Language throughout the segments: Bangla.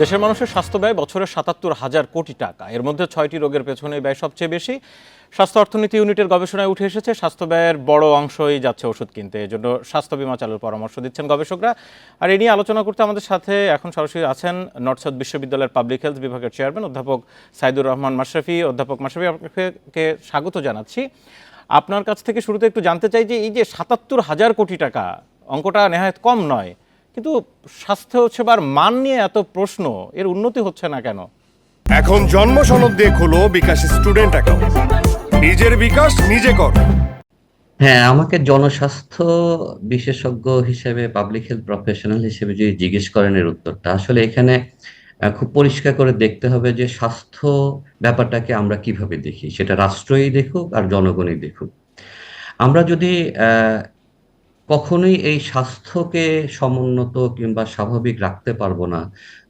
দেশের মানুষের স্বাস্থ্য ব্যয় বছরে সাতাত্তর হাজার কোটি টাকা। এর মধ্যে ছয়টি রোগের পেছনে ব্যয় সবচেয়ে বেশি। স্বাস্থ্য অর্থনীতি ইউনিটের গবেষণায় উঠে এসেছে, স্বাস্থ্য ব্যয়ের বড় অংশই যাচ্ছে ওষুধ কিনতে। এজন্য স্বাস্থ্য বিমা চালুর পরামর্শ দিচ্ছেন গবেষকরা। আর এ নিয়ে আলোচনা করতে আমাদের সাথে এখন সরাসরি আছেন নর্থ বিশ্ববিদ্যালয়ের পাবলিক হেলথ বিভাগের চেয়ারম্যান অধ্যাপক সাইদুর রহমান মাশরাফি। অধ্যাপক মাশরাফি, আপনাকে স্বাগত জানাচ্ছি। আপনার কাছ থেকে শুরুতে একটু জানতে চাই যে এই যে সাতাত্তর হাজার কোটি টাকা, অঙ্কটা নেহায়ত কম নয় কিন্তু স্বাস্থ্য সেবার মান নিয়ে এত প্রশ্ন এর উন্নতি হচ্ছে না কেন? এখন জন্ম সনদ দিয়ে খোলো বিকাশ স্টুডেন্ট অ্যাকাউন্ট। নিজের বিকাশ নিজে কর। হ্যাঁ আমাকে জনস্বাস্থ্য বিশেষজ্ঞ হিসেবে পাবলিক হেলথ প্রফেশনাল হিসেবে যদি জিজ্ঞেস করেন এর উত্তরটা আসলে এখানে খুব পরিষ্কার করে দেখতে হবে যে স্বাস্থ্য ব্যাপারটাকে আমরা কীভাবে দেখি। সেটা রাষ্ট্রই দেখুক আর জনগণই দেখুক। আমরা যদি আহ, কখনোই এই স্বাস্থ্যকে সমুন্নত কিংবা স্বাভাবিক রাখতে পারব না।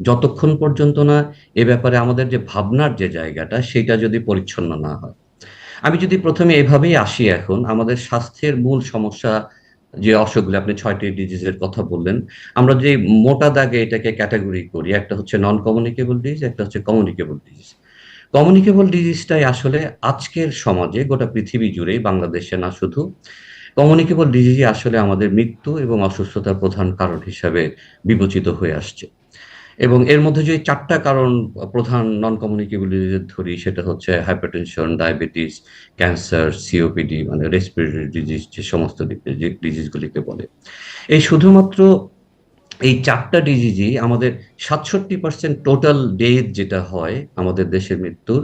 যতক্ষণ পর্যন্ত না এ ব্যাপারে আমাদের যে ভাবনার যে জায়গাটা সেটা যদি পরিচ্ছন্ন না হয়। আমি যদি প্রথমে এভাবেই আসি এখন, আমাদের স্বাস্থ্যের মূল সমস্যা যে অসুখগুলো, আপনি ছয়টি ডিজিজের কথা বললেন, আমরা যে মোটা দাগে এটাকে ক্যাটাগরি করি, একটা হচ্ছে নন কমিউনিকেবল ডিজিজ একটা হচ্ছে কমিউনিকেবল ডিজিজ কমিউনিকেবল ডিজিজটাই আসলে আজকের সমাজে গোটা পৃথিবী জুড়েই, বাংলাদেশে না শুধু কমিউনিকেবল ডিজিজই আসলে আমাদের মৃত্যু এবং অসুস্থতার প্রধান কারণ হিসাবে বিবেচিত হয়ে আসছে। এবং এর মধ্যে যে চারটা কারণ প্রধান নন কমিউনিকেবল ডিজিজ ধরি, সেটা হচ্ছে হাইপারটেনশন ডায়াবেটিস ক্যান্সার সিওপিডি মানে রেসপিরেটরি ডিজিজ যে সমস্ত ডিজিজগুলিকে বলে। এই শুধুমাত্র এই চারটা ডিজিজই আমাদের সাতষট্টি পার্সেন্ট টোটাল ডেথ যেটা হয় আমাদের দেশের মৃত্যুর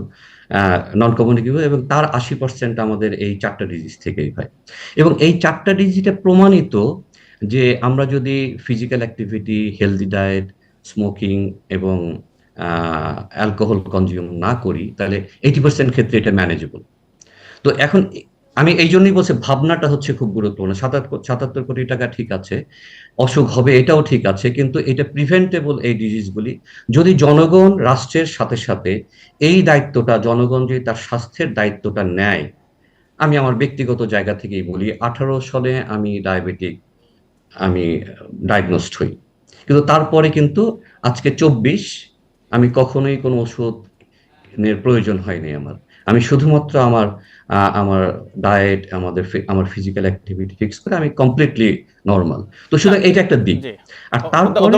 নন কমিউনিকেবল এবং তার আশি পার্সেন্ট আমাদের এই চারটা ডিজিজ থেকেই হয়। এবং এই চারটা ডিজিজটা প্রমাণিত যে আমরা যদি physical activity healthy diet smoking এবং অ্যালকোহল কনজিউম না করি, তাহলে এইটি পার্সেন্ট ক্ষেত্রে এটা ম্যানেজেবল তো এখন আমি এই জন্যই বলছি, ভাবনাটা হচ্ছে খুব গুরুত্বপূর্ণ। সাতাত্তর কোটি টাকা ঠিক আছে, অসুখ হবে এটাও ঠিক আছে, কিন্তু এটা প্রিভেন্টেবল এই ডিজিজগুলি যদি জনগণ রাষ্ট্রের সাথে সাথে এই দায়িত্বটা, জনগণ যদি তার স্বাস্থ্যের দায়িত্বটা নেয়, আমি আমার ব্যক্তিগত জায়গা থেকেই বলি, আঠারো সালে আমি ডায়াবেটিক আমি ডায়াগনোসড হই। কিন্তু তারপরে কিন্তু আজকে চব্বিশ, আমি কখনোই কোনো ওষুধ প্রয়োজন হয়নি আমার। আমি শুধুমাত্র আমার আমার ডায়েট আমাদের আমার ফিজিক্যাল অ্যাক্টিভিটি ফিক্স করে আমি কমপ্লিটলি নর্মাল তো সুতরাং এটা একটা দিক। আর তারপরে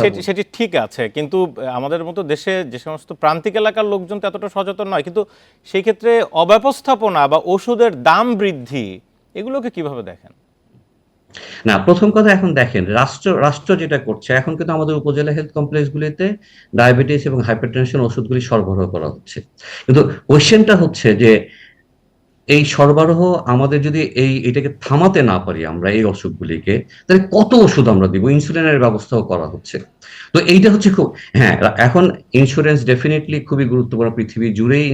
সেটি সেটি ঠিক আছে কিন্তু আমাদের মতো দেশে যে সমস্ত প্রান্তিক এলাকার লোকজন তো এতটা সচেতন নয় কিন্তু সেই ক্ষেত্রে অব্যবস্থাপনা বা ওষুধের দাম বৃদ্ধি এগুলোকে কীভাবে দেখেন? না, প্রথম কথা এখন দেখেন, রাষ্ট্র রাষ্ট্র যেটা করছে, এখন কিন্তু আমাদের উপজেলা হেলথ কমপ্লেক্সগুলিতে ডায়াবেটিস এবং হাইপারটেনশন ওষুধগুলি সরবরাহ করা হচ্ছে। কিন্তু কোয়েশ্চেনটা হচ্ছে যে, এই সরবরাহ আমাদের যদি এই, এটাকে থামাতে না পারি আমরা এই অসুখগুলিকে তাহলে কত ওষুধ আমরা দিব? ইনসুলিনের ব্যবস্থাও করা হচ্ছে। তো এইটা হচ্ছে খুব হ্যাঁ এখন ইন্স্যুরেন্স ডেফিনেটলি খুবই গুরুত্বপূর্ণ পৃথিবী জুড়েই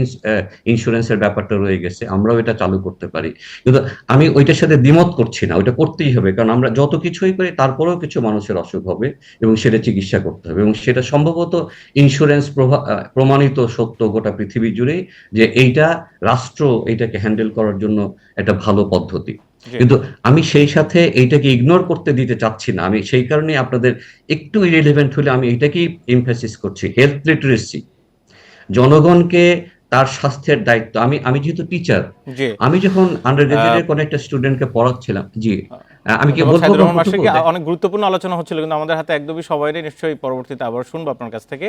ইন্স্যুরেন্সের ব্যাপারটা রয়ে গেছে, আমরাও এটা চালু করতে পারি কিন্তু আমি ওইটার সাথে দ্বিমত করছি না, ওইটা করতেই হবে, কারণ আমরা যত কিছুই করি তারপরেও কিছু মানুষের অসুখ হবে এবং সেটা চিকিৎসা করতে হবে এবং সেটা সম্ভবত ইন্স্যুরেন্স প্রমাণিত সত্য গোটা পৃথিবী জুড়েই যে এইটা রাষ্ট্র এইটাকে হ্যান্ডেল করার জন্য একটা ভালো পদ্ধতি। কিন্তু আমি সেই সাথে এইটাকে ইগনোর করতে দিতে চাচ্ছি না। আমি সেই কারণে আপনাদের একটু ইরেলিভেন্ট হলে আমি এটাকেই এমফাসিস করছি হেলথ লিটারেসি জনগণকে তার স্বাস্থ্যের দায়িত্ব আমি আমি যেহেতু টিচার আমি যখন আন্ডার গ্রাজুয়েটের কোনো একটা স্টুডেন্টকে পড়াচ্ছিলাম জি আমি কি বলব? অনেক গুরুত্বপূর্ণ আলোচনা হচ্ছিল কিন্তু আমাদের হাতে একদমই সময় নেই নিশ্চয়ই পরবর্তীতে আবার শুনব আপনার কাছ থেকে।